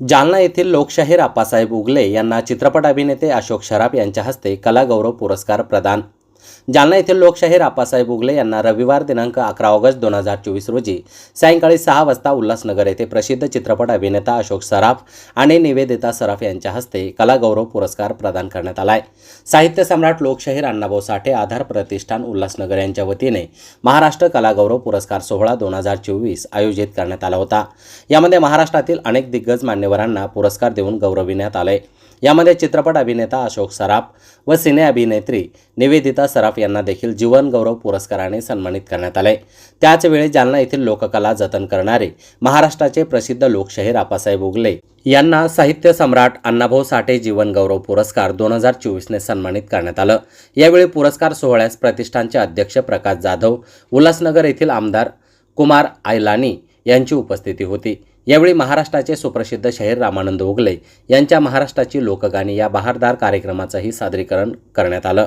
जालना येथील लोकशाहीर आप्पासाहेब उगले यांना चित्रपट अभिनेते अशोक शराफ यांच्या हस्ते कलागौरव पुरस्कार प्रदान जालना येथील लोकशाहीर आप्पासाहेब उगले यांना रविवार दिनांक अकरा ऑगस्ट दोन हजार चोवीस रोजी सायंकाळी सहा वाजता उल्हासनगर येथे प्रसिद्ध चित्रपट अभिनेता अशोक सराफ आणि निवेदिता सराफ यांच्या हस्ते कलागौरव पुरस्कार प्रदान करण्यात आला आहे साहित्य सम्राट लोकशाहीर अण्णाभाऊ साठे आधार प्रतिष्ठान उल्हासनगर यांच्या वतीने महाराष्ट्र कलागौरव पुरस्कार सोहळा दोन हजार चोवीस आयोजित करण्यात आला होता. यामध्ये महाराष्ट्रातील अनेक दिग्गज मान्यवरांना पुरस्कार देऊन गौरविण्यात आले यामध्ये चित्रपट अभिनेता अशोक सराफ व सिने अभिनेत्री निवेदिता सराफ यांना देखील जीवनगौरव पुरस्काराने सन्मानित करण्यात आले. त्याचवेळी जालना येथील लोककला जतन करणारे महाराष्ट्राचे प्रसिद्ध लोकशाहीर आपासाहेब उगले यांना साहित्य सम्राट अण्णाभाऊ साठे जीवनगौरव पुरस्कार दोन हजार चोवीसने सन्मानित करण्यात आलं. यावेळी पुरस्कार सोहळ्यास प्रतिष्ठानचे अध्यक्ष प्रकाश जाधव उल्हासनगर येथील आमदार कुमार आयलानी यांची उपस्थिती होती. यावेळी महाराष्ट्राचे सुप्रसिद्ध शाहीर रामानंद उगले यांच्या महाराष्ट्राची लोकगाणी या बहारदार कार्यक्रमाचंही सादरीकरण करण्यात आलं.